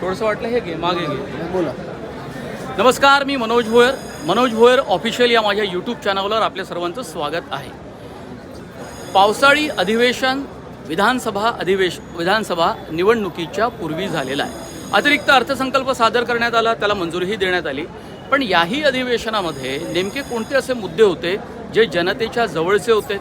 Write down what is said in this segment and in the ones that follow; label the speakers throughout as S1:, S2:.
S1: थोडंसं वाटलं हे घे मागे घे.
S2: बोला.
S1: नमस्कार मी मनोज भोयर. मनोज भोयर ऑफिशियल या माझ्या यूट्यूब चॅनलवर आपल्या सर्वांचं स्वागत आहे. पावसाळी अधिवेशन विधानसभा अधिवेश विधानसभा निवडणुकीच्या पूर्वी झालेलं आहे. अतिरिक्त अर्थसंकल्प सादर करण्यात आला त्याला मंजुरीही देण्यात आली. पण याही अधिवेशनामध्ये नेमके कोणते असे मुद्दे होते जे जनतेच्या जवळचे होते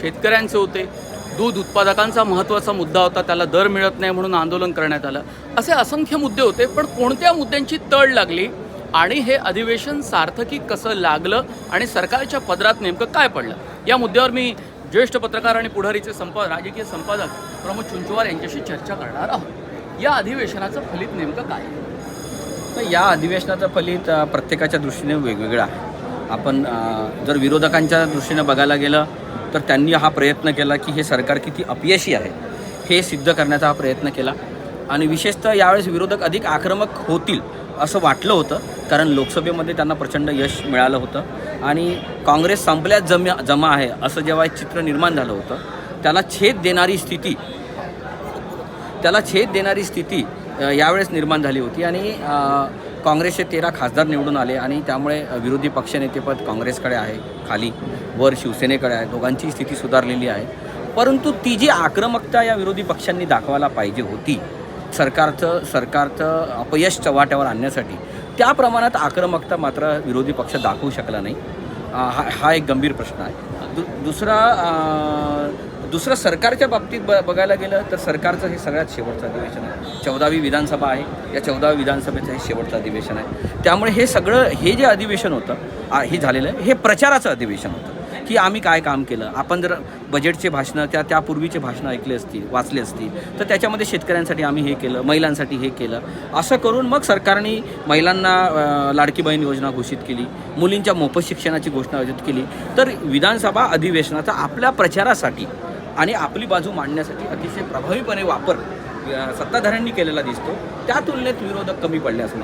S1: शेतकऱ्यांचे होते दूध उत्पादकांचा महत्त्वाचा मुद्दा होता त्याला दर मिळत नाही म्हणून आंदोलन करण्यात आलं. असे असंख्य मुद्दे होते पण कोणत्या मुद्द्यांची तळ लागली आणि हे अधिवेशन सार्थकी कसं लागलं आणि सरकारच्या पदरात नेमकं काय पडलं? या मुद्द्यावर मी ज्येष्ठ पत्रकार आणि पुढारीचे संपा राजकीय संपादक प्रमोद चुंचवार यांच्याशी चर्चा करणार आहोत. या अधिवेशनाचं फलित नेमकं काय?
S2: तर या अधिवेशनाचं फलित प्रत्येकाच्या दृष्टीने वेगवेगळं आहे. आपण जर विरोधकांच्या दृष्टीने बघायला गेलं तर त्यांनी हा प्रयत्न केला की हे सरकार किती अपयशी आहे हे सिद्ध करण्याचा हा प्रयत्न केला. आणि विशेषतः यावेळेस विरोधक अधिक आक्रमक होतील असं वाटलं होतं कारण लोकसभेमध्ये त्यांना प्रचंड यश मिळालं होतं. आणि काँग्रेस संपल्यात जम जमा आहे असं जेव्हा एक चित्र निर्माण झालं होतं त्याला छेद देणारी स्थिती त्याला छेद देणारी स्थिती यावेळेस निर्माण झाली होती आणि काँग्रेसचे तेरा खासदार निवडून आले आणि त्यामुळे विरोधी पक्षनेतेपद काँग्रेसकडे आहे खाली वर शिवसेनेकडे आहे दोघांची स्थिती सुधारलेली आहे. परंतु ती जी आक्रमकता या विरोधी पक्षांनी दाखवायला पाहिजे होती सरकारचं सरकारचं अपयश चव्हाट्यावर आणण्यासाठी त्या प्रमाणात आक्रमकता मात्र विरोधी पक्ष दाखवू शकला नाही. हा हा एक गंभीर प्रश्न आहे. दु दुसरा दुसरं सरकारच्या बाबतीत ब बघायला गेलं तर सरकारचं हे सगळ्यात शेवटचं अधिवेशन आहे. चौदावी विधानसभा आहे. या चौदाव्या विधानसभेचं हे शेवटचं अधिवेशन आहे. त्यामुळे हे सगळं हे जे अधिवेशन होतं हे झालेलं आहे हे प्रचाराचं अधिवेशन होतं. की आम्ही काय काम केलं? आपण जर बजेटचे भाषणं त्या त्यापूर्वीचे भाषणं ऐकले असतील वाचले असतील तर त्याच्यामध्ये शेतकऱ्यांसाठी आम्ही हे केलं महिलांसाठी हे केलं. असं करून मग सरकारने महिलांना लाडकी बहीण योजना घोषित केली मुलींच्या मोफत शिक्षणाची घोषणा घोषित केली. तर विधानसभा अधिवेशनाचा आपल्या प्रचारासाठी आणि आपली बाजू मांडण्यासाठी अतिशय प्रभावीपणे वापर सत्ताधाऱ्यांनी केलेला दिसतो. त्या तुलनेत विरोधक कमी पडले असं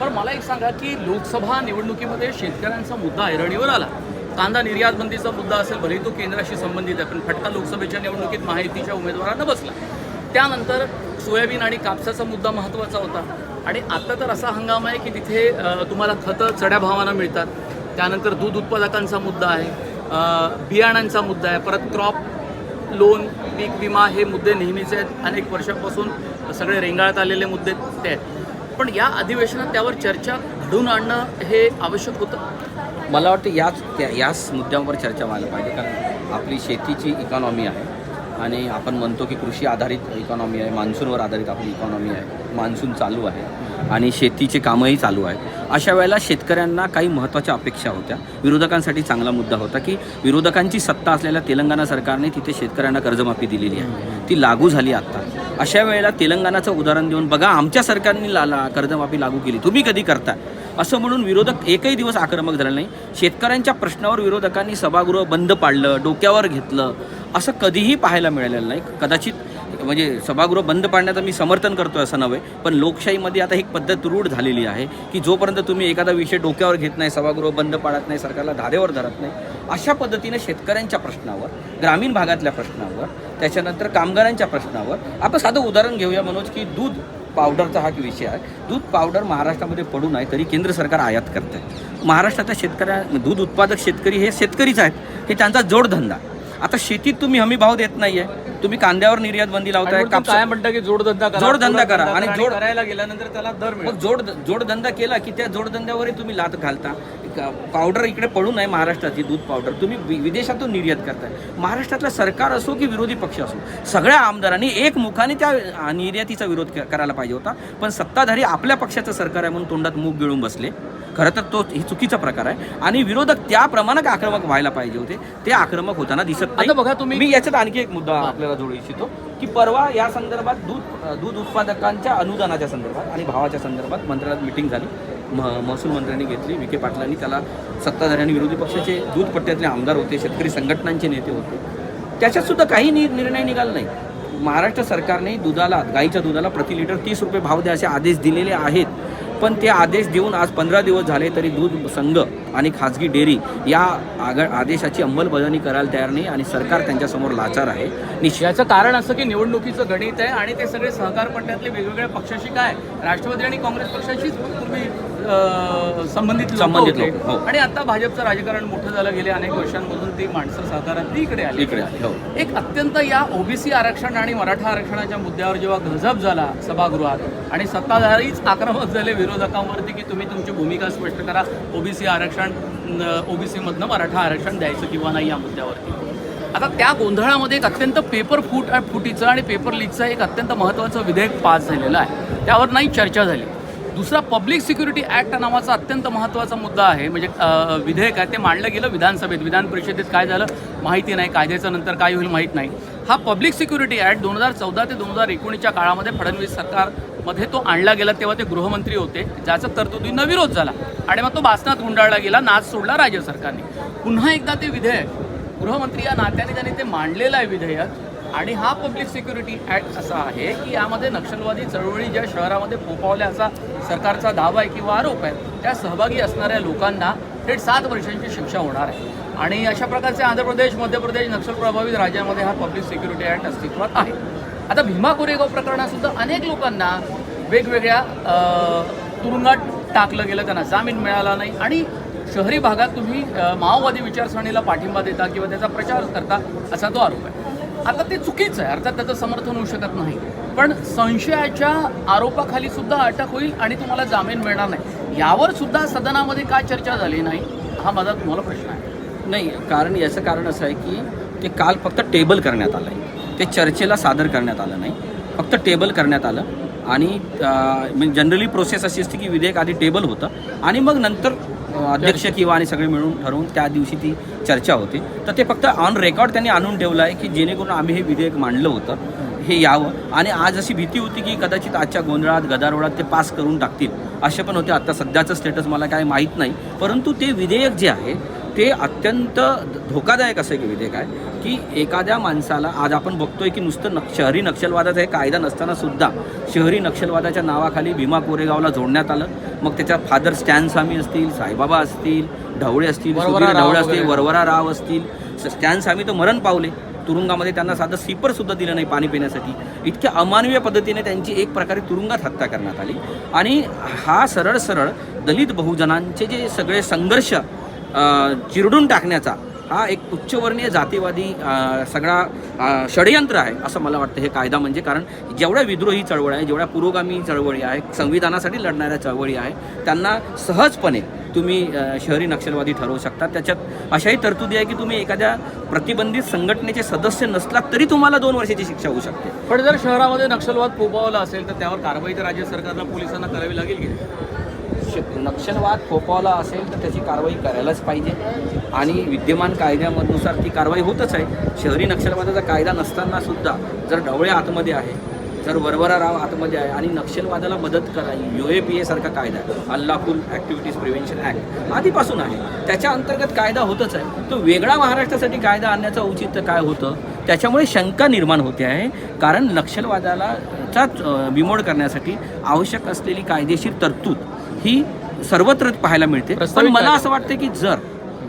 S1: पण मला एक सांगा की लोकसभा निवडणुकीमध्ये शेतकऱ्यांचा मुद्दा ऐरणीवर आला. कांदा निर्यात बंदीचा मुद्दा असेल भले तो केंद्राशी संबंधित आहे पण फटका लोकसभेच्या निवडणुकीत महायुतीच्या उमेदवारांना बसला. त्यानंतर सोयाबीन आणि कापसाचा मुद्दा महत्त्वाचा होता. आणि आता तर असा हंगाम आहे की तिथे तुम्हाला खतं चढ्या भावानं मिळतात. त्यानंतर दूध उत्पादकांचा मुद्दा आहे बियाणांचा मुद्दा आहे परत क्रॉप लोन पीक विमा हे मुद्दे नेहमीचे आहेत. अनेक वर्षांपासून सगळे रेंगाळत आलेले मुद्दे ते आहेत. पण या अधिवेशनात त्यावर चर्चा घडून आणणं हे आवश्यक होतं?
S2: मला वाटतं याच त्या याच मुद्द्यांवर चर्चा व्हायला पाहिजे कारण आपली शेतीची इकॉनॉमी आहे आणि आपण म्हणतो की कृषी आधारित इकॉनॉमी आहे मान्सूनवर आधारित आपली इकॉनॉमी आहे मान्सून चालू आहे आणि शेतीचे कामंही चालू आहेत. अशा वेळेला शेतकऱ्यांना काही महत्त्वाच्या अपेक्षा होत्या. विरोधकांसाठी चांगला मुद्दा होता की विरोधकांची सत्ता असलेल्या तेलंगणा सरकारने तिथे शेतकऱ्यांना कर्जमाफी दिलेली आहे. ती लागू झाली आत्ता. अशा वेळेला तेलंगणाचं उदाहरण देऊन बघा आमच्या सरकारने ला ला- कर्जमाफी लागू केली. तुम्ही कधी करता असं म्हणून विरोधक एकही दिवस आक्रमक झाला नाही. शेतकऱ्यांच्या प्रश्नावर विरोधकांनी सभागृह बंद पाडलं डोक्यावर घेतलं असं कधीही पाहायला मिळालेलं नाही. कदाचित म्हणजे सभागृह बंद पाडण्याचं मी समर्थन करतो असं नव्हे पण लोकशाहीमध्ये आता एक पद्धत रूढ झालेली आहे की जोपर्यंत तुम्ही एखादा विषय डोक्यावर घेत नाही सभागृह बंद पाडत नाही सरकारला धारेवर धरत नाही अशा पद्धतीने शेतकऱ्यांच्या प्रश्नावर ग्रामीण भागातल्या प्रश्नावर त्याच्यानंतर कामगारांच्या प्रश्नावर आपण साधं उदाहरण घेऊया मनोज की दूध पावडरचा हा विषय आहे. दूध पावडर महाराष्ट्रामध्ये पडू नये तरी केंद्र सरकार आयात करतं आहे महाराष्ट्राच्या शेतकऱ्या दूध उत्पादक शेतकरी हे शेतकरीच आहेत. हे त्यांचा जोडधंदा. आता शेतीत तुम्ही हमी भाव देत नाहीये. तुम्ही कांद्यावर निर्यात बंदी लावताय
S1: काय म्हणतं की जोडधंदा करा.
S2: जोडधंदा करा. आणि जोड-
S1: करायला गेल्यानंतर त्याला दर
S2: मग जोड जोडधंदा केला की त्या जोडधंद्यावरही तुम्ही लात घालता. पावडर इकडे पडू नये महाराष्ट्राची दूध पावडर तुम्ही विदेशातून निर्यात करताय. महाराष्ट्रातलं सरकार असो की विरोधी पक्ष असो सगळ्या आमदारांनी एक मुखाने त्या निर्यातीचा विरोध करायला पाहिजे होता. पण सत्ताधारी आपल्या पक्षाचं सरकार आहे म्हणून तोंडात मूग गिळून बसले. खरं तर तो ही चुकीचा प्रकार आहे. आणि विरोधक त्या प्रमाणात आक्रमक व्हायला पाहिजे होते. ते आक्रमक होताना दिसत नाही.
S1: आता बघा तुम्ही-
S2: मी याच्यात आणखी एक मुद्दा आपल्याला जोडू इच्छितो की परवा या संदर्भात दूध दूध उत्पादकांच्या अनुदानाच्या संदर्भात आणि भावाच्या संदर्भात मंत्रालयात मिटिंग झाली. म महसूल मंत्र्यांनी घेतली विखे पाटलांनी त्याला सत्ताधाऱ्यांनी विरोधी पक्षाचे दूध पट्ट्यातले आमदार होते शेतकरी संघटनांचे नेते होते. त्याच्यात सुद्धा काही नि निर्णय निघाला नाही. महाराष्ट्र सरकारने दुधाला गाईच्या दुधाला प्रति लिटर तीस रुपये भाव द्या असे आदेश दिलेले आहेत. पण ते आदेश देऊन आज पंधरा दिवस झाले तरी दूध संघ आणि खाजगी डेअरी या आग आदेशाची अंमलबजावणी करायला तयार नाही आणि सरकार त्यांच्यासमोर लाचार आहे.
S1: निश्चयाचं कारण असं की निवडणुकीचं गणित आहे आणि ते सगळे सहकार पट्ट्यातले वेगवेगळ्या पक्षाशी काय? राष्ट्रवादी आणि काँग्रेस पक्षाशीच पूर्वी संबंधित लोकं
S2: संबंधित. लोकं, हो.
S1: आणि आता भाजपचं राजकारण मोठं झालं गेले अनेक वर्षांमधून ती माणसं सहकारातली इकडे आली
S2: इकडे आली, हो.
S1: एक अत्यंत या ओबीसी आरक्षण आणि मराठा आरक्षणाच्या मुद्द्यावर जेव्हा गजब झाला सभागृहात आणि सत्ताधारीच आक्रमक झाले विरोधकांवरती की तुम्ही तुमची भूमिका स्पष्ट करा ओबीसी आरक्षण ओबीसी मधनं मराठा आरक्षण द्यायचं किंवा नाही या मुद्द्यावरती आता त्या गोंधळामध्ये एक अत्यंत पेपर फूट फुटीचं आणि पेपर लीकचं एक अत्यंत महत्त्वाचं विधेयक पास झालेलं आहे त्यावर नाही चर्चा झाली दुसरा पब्लिक सिक्युरिटी ॲक्ट नावाचा अत्यंत महत्त्वाचा मुद्दा आहे. म्हणजे विधेयक आहे ते मांडलं गेलं विधानसभेत. विधान परिषदेत काय झालं माहिती नाही. कायद्याचं नंतर काय होईल माहीत नाही. हा पब्लिक सिक्युरिटी ॲक्ट दोन हजार चौदा ते दोन हजार एकोणीसच्या काळामध्ये फडणवीस सरकारमध्ये तो आणला गेला तेव्हा ते गृहमंत्री होते. ज्याचा तरतुदींना विरोध झाला. आणि मग तो भाषणात गुंडाळला गेला नाच सोडला राज्य सरकारने. पुन्हा एकदा ते विधेयक गृहमंत्री या नात्याने त्यांनी ते मांडलेलं आहे विधेयक आणि हा पब्लिक सिक्युरिटी ॲक्ट असा आहे की यामध्ये नक्षलवादी चळवळी ज्या शहरामध्ये फोफावल्याचा सरकारचा दावा आहे किंवा आरोप आहे त्या सहभागी असणाऱ्या लोकांना थेट सात वर्षांची शिक्षा होणार आहे. आणि अशा प्रकारचे आंध्र प्रदेश मध्य प्रदेश नक्षल प्रभावित राज्यामध्ये हा पब्लिक सिक्युरिटी ॲक्ट अस्तित्वात आहे. आता भीमा कोरेगाव प्रकरणातसुद्धा अनेक लोकांना वेगवेगळ्या तुरुंगात टाकलं गेलं त्यांना जामीन मिळाला नाही. आणि शहरी भागात तुम्ही माओवादी विचारसरणीला पाठिंबा देता किंवा त्याचा प्रचार करता असा तो आरोप आहे. आता ते चुकीचं आहे. अर्थात त्याचं समर्थन होऊ शकत नाही. पण संशयाच्या आरोपाखाली सुद्धा अटक होईल आणि तुम्हाला जामीन मिळणार नाही. यावर सुद्धा सदनामध्ये का चर्चा झाली नाही? हा माझा तुम्हाला प्रश्न आहे.
S2: नाही कारण याचं कारण असं आहे की ते काल फक्त टेबल करण्यात आलं आहे ते चर्चेला सादर करण्यात आलं नाही. फक्त टेबल करण्यात आलं. आणि म्हणजे जनरली प्रोसेस अशी असते की विधेयक आधी टेबल होतं. आणि मग नंतर अध्यक्ष किंवा आणि सगळे मिळून ठरवून त्या दिवशी ती चर्चा होते. तर ते फक्त ऑन रेकॉर्ड त्यांनी आणून ठेवलं आहे की जेणेकरून आम्ही हे विधेयक मांडलं होतं. हे यावं. आणि आज अशी भीती होती की कदाचित आजच्या गोंधळात गदारोळात ते पास करून टाकतील. असे पण होते. आता सध्याचं स्टेटस मला काय माहीत नाही. परंतु ते विधेयक जे आहे ते अत्यंत धोकादायक असं एक विधेयक आहे की एखाद्या माणसाला आज आपण बघतोय की नुसतं नक्ष शहरी नक्षलवादाचा हे कायदा नसताना सुद्धा शहरी नक्षलवादाच्या नावाखाली भीमा कोरेगावला जोडण्यात आलं. मग त्याच्यात फादर स्टॅन स्वामी असतील साईबाबा असतील ढवळे असतील ढवळे असतील. वरवरा राव असतील. स्टॅन स्वामी तर मरण पावले. तुरुंगामध्ये त्यांना साधं सीपर सुद्धा दिलं नाही पाणी पिण्यासाठी. इतक्या अमानवीय पद्धतीने त्यांची एक प्रकारे तुरुंगात हत्या करण्यात आली. आणि हा सरळ सरळ दलित बहुजनांचे जे सगळे संघर्ष चिरडून टाकण्याचा हा एक उच्चवर्णीय जातीवादी सगळा षडयंत्र आहे असं मला वाटतं हे कायदा म्हणजे. कारण जेवढ्या विद्रोही चळवळ आहे जेवढ्या पुरोगामी चळवळी आहे संविधानासाठी लढणाऱ्या चळवळी आहे त्यांना सहजपणे तुम्ही शहरी नक्षलवादी ठरवू शकता. त्याच्यात अशाही तरतुदी आहे की तुम्ही एखाद्या प्रतिबंधित संघटनेचे सदस्य नसलात तरी तुम्हाला दोन वर्षाची शिक्षा होऊ शकते.
S1: पण जर शहरामध्ये नक्षलवाद फोपावला असेल तर त्यावर कारवाई तर राज्य सरकारला पोलिसांना करावी लागेल की
S2: श- नक्षलवाद फोपावला असेल तर त्याची कारवाई करायलाच पाहिजे. आणि विद्यमान कायद्यानुसार ती कारवाई होतच आहे. शहरी नक्षलवादाचा कायदा नसताना सुद्धा जर ढवळे आतमध्ये आहे जर वरवरा राव आतमध्ये आहे आणि नक्षलवादाला मदत करा यू ए पी ए सारखा कायदा अल्लाफुल ॲक्टिव्हिटीज प्रिव्हेन्शन ॲक्ट आधीपासून आहे. त्याच्या अंतर्गत कायदा होतच आहे. तो वेगळा महाराष्ट्रासाठी कायदा आणण्याचं औचित्य काय होतं? त्याच्यामुळे शंका निर्माण होते आहे. कारण नक्षलवादाला चा बिमोड करण्यासाठी आवश्यक असलेली कायदेशीर तरतूद ही सर्वत्र पाहायला मिळते. पण मला. असं वाटतं की जर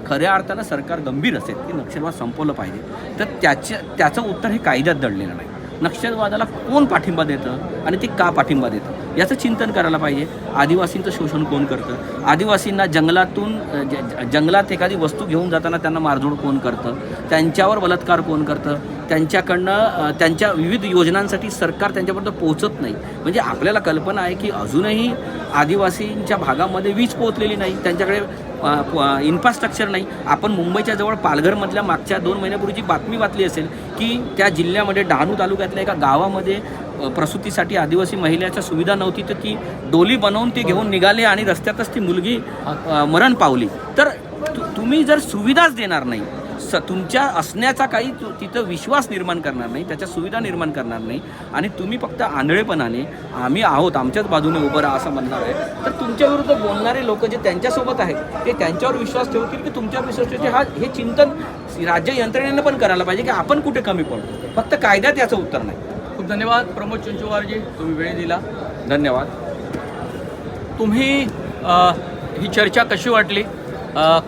S2: खऱ्या अर्थानं सरकार गंभीर असेल की नक्षलवाद संपवलं पाहिजे तर त्याच्या त्याचं उत्तर हे कायद्यात दडलेलं नाही. नक्षलवादाला कोण पाठिंबा देतं आणि ते का पाठिंबा देतं? याचं चिंतन करायला पाहिजे. आदिवासींचं शोषण कोण करतं? आदिवासींना जंगलातून जंगलात एखादी वस्तू घेऊन जाताना त्यांना मारझोड कोण करतं? त्यांच्यावर बलात्कार कोण करतं? त्यांच्याकडनं त्यांच्या विविध योजनांसाठी सरकार त्यांच्यापर्यंत पोहोचत नाही. म्हणजे आपल्याला कल्पना आहे की अजूनही आदिवासींच्या भागामध्ये वीज पोहोचलेली नाही त्यांच्याकडे इन्फ्रास्ट्रक्चर नाही. आपण मुंबईच्या जवळ पालघरमधल्या मागच्या दोन महिन्यापूर्वीची बातमी वाचली असेल की त्या जिल्ह्यामध्ये डहाणू तालुक्यातल्या एका गावामध्ये प्रसूतीसाठी आदिवासी महिलेच्या सुविधा नव्हती तर ती डोली बनवून ती घेऊन निघाले आणि रस्त्यातच ती मुलगी मरण पावली. तर तु- तुम्ही जर सुविधाच देणार नाही स तुमच्या असण्याचा काही तिथं विश्वास निर्माण करणार नाही त्याच्या सुविधा निर्माण करणार नाही आणि तुम्ही फक्त आंधळेपणाने आम्ही आहोत आमच्याच बाजूने उभं राहा असं म्हणणार आहे. तर तुमच्या विरुद्ध बोलणारे लोक जे त्यांच्यासोबत आहेत ते त्यांच्यावर विश्वास ठेवतील की तुमच्यावर विश्वास ठेवतील? हा हे चिंतन राज्य यंत्रणेनं पण करायला पाहिजे की आपण कुठे कमी पडतो फक्त कायद्यात याचं उत्तर नाही.
S1: खूप धन्यवाद. प्रमोद चंचुवारजी तुम्ही वेळ दिला.
S2: धन्यवाद.
S1: तुम्ही ही चर्चा कशी वाटली?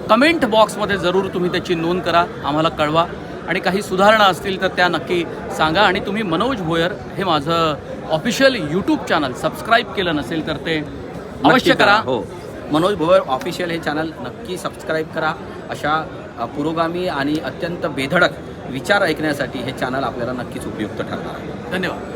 S1: कमेंट बॉक्समध्ये जरूर तुम्ही त्याची नोंद करा आम्हाला कळवा. आणि काही सुधारणा असतील तर त्या नक्की सांगा. आणि तुम्ही मनोज भोयर हे माझं ऑफिशियल यूट्यूब चॅनल सबस्क्राईब केलं नसेल तर ते अवश्य करा.
S2: हो. मनोज भोयर ऑफिशियल हे चॅनल नक्की सबस्क्राईब करा. अशा पुरोगामी आणि अत्यंत बेधडक विचार ऐकण्यासाठी हे चॅनल आपल्याला नक्कीच उपयुक्त ठरणार आहे.
S1: धन्यवाद.